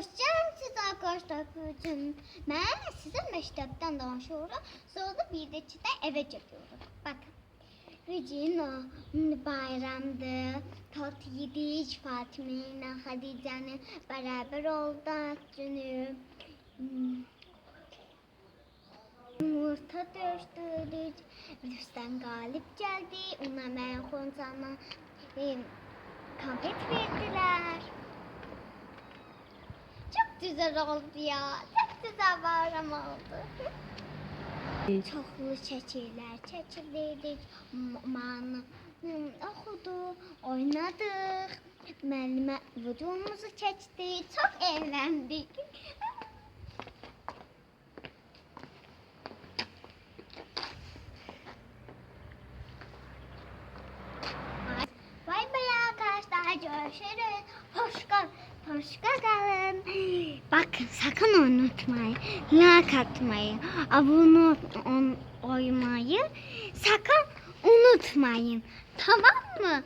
Görüşeceğim siz arkadaşlar göreceğim. Ben size mektepten danışıyorum. Sonra bir de çite eve çekiyorum. Bakın. Bugün o bayramdı. Tatlı yedik Fatime ile Hadice'nin beraber olduk günü. Hmm. Yumurta dövüştürdük. Rüstem galip geldi. Ona ben kontana e, konfet verdiler. Güzel oldu ya. Çok güzel bayram oldu. Çoklu çeçiler çeçildik. Manı okudu, oynadık. Müellime videomuzu çekti. Çok eğlendik. Bay bay arkadaşlar görüşürüz. Hoşça hoşça kalın. Bakın sakın unutmayın. Like atmayı, abone ol- olmayı sakın unutmayın. Tamam mı?